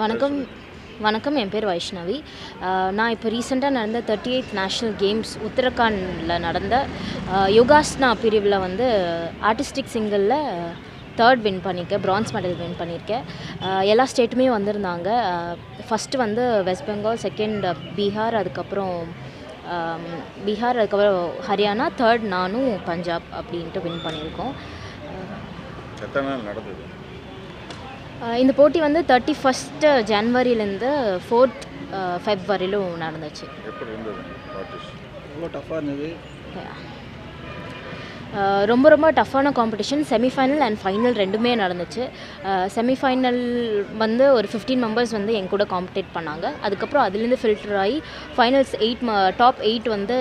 வணக்கம். வணக்கம். என் பேர் வைஷ்ணவி. நான் இப்போ ரீசெண்டாக நடந்த தேர்ட்டி எய்த் நேஷ்னல் கேம்ஸ் உத்தரகாண்டில் நடந்த யோகாஸ்னா பிரிவில் வந்து ஆர்டிஸ்டிக் சிங்கிளில் தேர்ட் வின் பண்ணியிருக்கேன் பிரான்ஸ் மெடல் வின் பண்ணியிருக்கேன் எல்லா ஸ்டேட்டுமே வந்திருந்தாங்க. ஃபஸ்ட்டு வந்து வெஸ்ட் பெங்கால் செகண்ட் பீகார் அதுக்கப்புறம் பீகார் அதுக்கப்புறம் ஹரியானா தேர்ட் நானும் பஞ்சாப் அப்படின்ட்டு வின் பண்ணியிருக்கோம். நடந்தது? இந்த போட்டி வந்து தேர்ட்டி ஃபஸ்ட்டு ஜனவரிலேருந்து ஃபோர்த் ஃபெப் வரையிலும் நடந்துச்சு. எப்படி இருந்தது? எவ்வளோ டஃப்பாக இருந்தது. ரொம்ப ரொம்ப டஃப்பான காம்படிஷன் செமிஃபைனல் அண்ட் ஃபைனல் ரெண்டுமே நடந்துச்சு. செமிஃபைனல் வந்து ஒரு ஃபிஃப்டீன் மெம்பர்ஸ் வந்து என் கூட காம்படேட் பண்ணாங்க. அதுக்கப்புறம் அதுலேருந்து ஃபில்டர் ஆகி ஃபைனல்ஸ் எயிட் டாப் எயிட் வந்து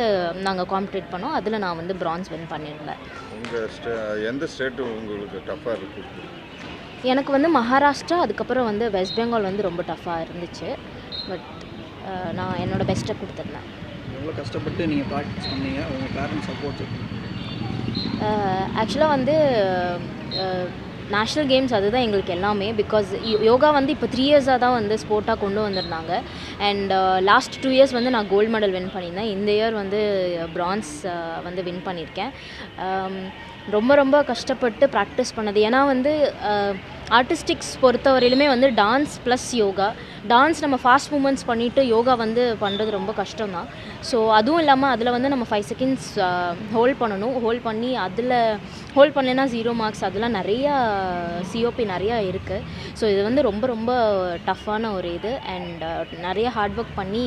நாங்கள் காம்படேட் பண்ணோம். அதில் நான் வந்து பிரான்ஸ் வின் பண்ணியிருந்தேன். உங்கள் ஸ்டே எந்த ஸ்டேட்டு உங்களுக்கு டஃப்பாக இருக்குது எனக்கு வந்து மகாராஷ்டிரா அதுக்கப்புறம் வந்து வெஸ்ட் பெங்கால் வந்து ரொம்ப டஃப்பாக இருந்துச்சு. பட் நான் என்னோட பெஸ்ட்டை கொடுத்துருந்தேன். எவ்வளோ கஷ்டப்பட்டு நீங்கள் ப்ராக்டிஸ் பண்ணீங்க? உங்கள் பேரண்ட்ஸ் சப்போர்ட் ஆக்சுவலாக வந்து நேஷ்னல் கேம்ஸ் அதுதான் எங்களுக்கு எல்லாமே பிகாஸ் யோகா வந்து இப்போ த்ரீ இயர்ஸாக தான் வந்து ஸ்போர்ட்டாக கொண்டு வந்திருந்தாங்க. அண்ட் லாஸ்ட் டூ இயர்ஸ் வந்து நான் கோல்டு மெடல் வின் பண்ணியிருந்தேன். இந்த இயர் வந்து பிரான்ஸ் வந்து வின் பண்ணியிருக்கேன். ரொம்ப ரொம்ப கஷ்டப்பட்டு ப்ராக்டிஸ் பண்ணது. ஏன்னா வந்து ஆர்டிஸ்டிக்ஸ் பொறுத்தவரையிலுமே வந்து டான்ஸ் ப்ளஸ் யோகா டான்ஸ் நம்ம ஃபாஸ்ட் மூமெண்ட்ஸ் பண்ணிவிட்டு யோகா வந்து பண்ணுறது ரொம்ப கஷ்டம் தான் ஸோ அதுவும் இல்லாமல் அதில் வந்து நம்ம ஃபைவ் செகண்ட்ஸ் ஹோல்ட் பண்ணணும். ஹோல்ட் பண்ணி அதில் ஹோல்ட் பண்ணலைன்னா ஜீரோ மார்க்ஸ் அதெல்லாம் நிறையா சிஓபி நிறையா இருக்குது ஸோ இது வந்து ரொம்ப ரொம்ப டஃப்பான ஒரு இது. அண்ட் நிறைய ஹார்ட் ஒர்க் பண்ணி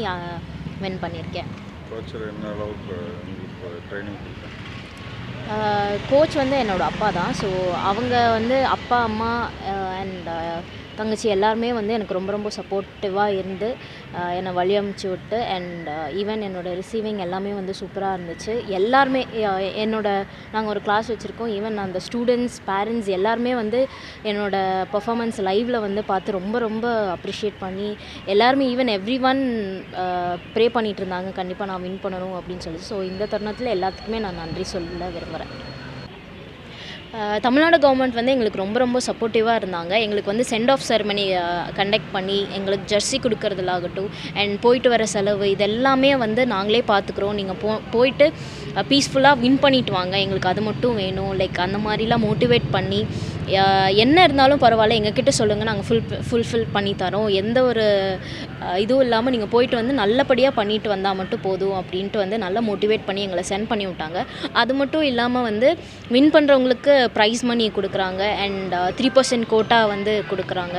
வின் பண்ணியிருக்கேன் என்ன அளவுக்கு ட்ரைனிங் கோச் வந்து என்னோட அப்பா தான். ஸோ அவங்க வந்து அப்பா அம்மா அண்ட் தங்கச்சி எல்லாருமே வந்து எனக்கு ரொம்ப ரொம்ப சப்போர்ட்டிவாக இருந்து என்னை வழி அமுச்சு விட்டு அண்ட் ஈவன் என்னோட ரிசீவிங் எல்லாமே வந்து சூப்பராக இருந்துச்சு. எல்லாருமே என்னோட நாங்கள் ஒரு கிளாஸ் வச்சுருக்கோம். ஈவன் அந்த ஸ்டூடெண்ட்ஸ் பேரண்ட்ஸ் எல்லாருமே வந்து என்னோடய பர்ஃபாமன்ஸ் லைவில் வந்து பார்த்து ரொம்ப ரொம்ப அப்ரிஷியேட் பண்ணி எல்லாருமே ஈவன் எவ்ரி ஒன் ப்ரே பண்ணிகிட்டு இருந்தாங்க. கண்டிப்பாக நான் வின் பண்ணணும் அப்படின்னு சொல்லி ஸோ இந்த தருணத்தில் எல்லாத்துக்குமே நான் நன்றி சொல்ல விரும்புகிறேன் தமிழ்நாடு கவர்மெண்ட் வந்து எங்களுக்கு ரொம்ப ரொம்ப சப்போர்ட்டிவாக இருந்தாங்க. எங்களுக்கு வந்து சென்ட் ஆஃப் செரமனி கண்டக்ட் பண்ணி எங்களுக்கு ஜெர்சி கொடுக்கறதுலாகட்டும் அண்ட் போயிட்டு வர செலவு இதெல்லாமே வந்து நாங்களே பார்த்துக்குறோம் நீங்கள் போ போயிட்டு பீஸ்ஃபுல்லாக வின் பண்ணிட்டு வாங்க. எங்களுக்கு அது மட்டும் வேணும். லைக் அந்த மாதிரிலாம் மோட்டிவேட் பண்ணி என்ன இருந்தாலும் பரவாயில்ல எங்ககிட்ட சொல்லுங்கள் நாங்கள் ஃபுல் ஃபுல்ஃபில் பண்ணி தரோம். எந்த ஒரு இதுவும் இல்லாமல் நீங்கள் போயிட்டு வந்து நல்லபடியாக பண்ணிட்டு வந்தால் மட்டும் போதும் அப்படின்ட்டு வந்து நல்லா மோட்டிவேட் பண்ணி எங்களை சென்ட் பண்ணி விட்டாங்க. அது மட்டும் இல்லாமல் வந்து வின் பண்ணுறவங்களுக்கு ப்ரைஸ் மணி கொடுக்குறாங்க அண்ட் த்ரீ பர்சன்ட் கோட்டா வந்து கொடுக்குறாங்க.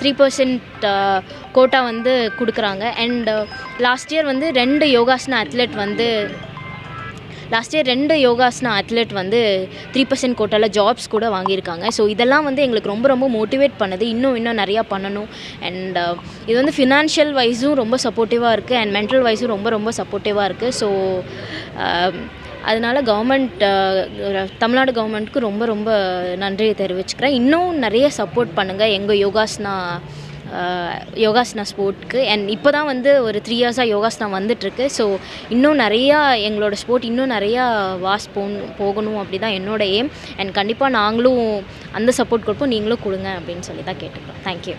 த்ரீ பர்சன்ட் கோட்டா வந்து கொடுக்குறாங்க. அண்ட் லாஸ்ட் இயர் வந்து ரெண்டு யோகாசன அத்லெட் வந்து லாஸ்ட் இயர் ரெண்டு யோகாஸ்னா அத்லெட் வந்து த்ரீ பர்சன்ட் கோட்டாவில் ஜாப்ஸ் கூட வாங்கியிருக்காங்க. ஸோ இதெல்லாம் வந்து எங்களுக்கு ரொம்ப ரொம்ப மோட்டிவேட் பண்ணுது. இன்னும் இன்னும் நிறையா பண்ணணும். அண்ட் uh, இது வந்து ஃபினான்ஷியல் வைஸும் ரொம்ப சப்போர்ட்டிவாக இருக்குது அண்ட் மென்டல் வைஸும் ரொம்ப ரொம்ப சப்போர்ட்டிவாக இருக்குது ஸோ அதனால் கவர்மெண்ட் தமிழ்நாடு கவர்மெண்ட்டுக்கு ரொம்ப ரொம்ப நன்றியை தெரிவிச்சுக்கிறேன். இன்னும் நிறைய சப்போர்ட் பண்ணுங்கள் எங்கள் யோகாஸ்னா யோகாசனா ஸ்போர்ட்க்கு. அண்ட் இப்போ தான் வந்து ஒரு த்ரீ இயர்ஸாக யோகாசனா வந்துட்டுருக்கு. ஸோ இன்னும் நிறையா எங்களோட ஸ்போர்ட் இன்னும் நிறையா வாஸ் போகணும் போகணும் அப்படி தான் என்னோட எய்ம் அண்ட் கண்டிப்பாக நாங்களும் அந்த சப்போர்ட் கொடுப்போம். நீங்களும் கொடுங்க அப்படின்னு சொல்லி தான் கேட்டுக்கிறோம் தேங்க்யூ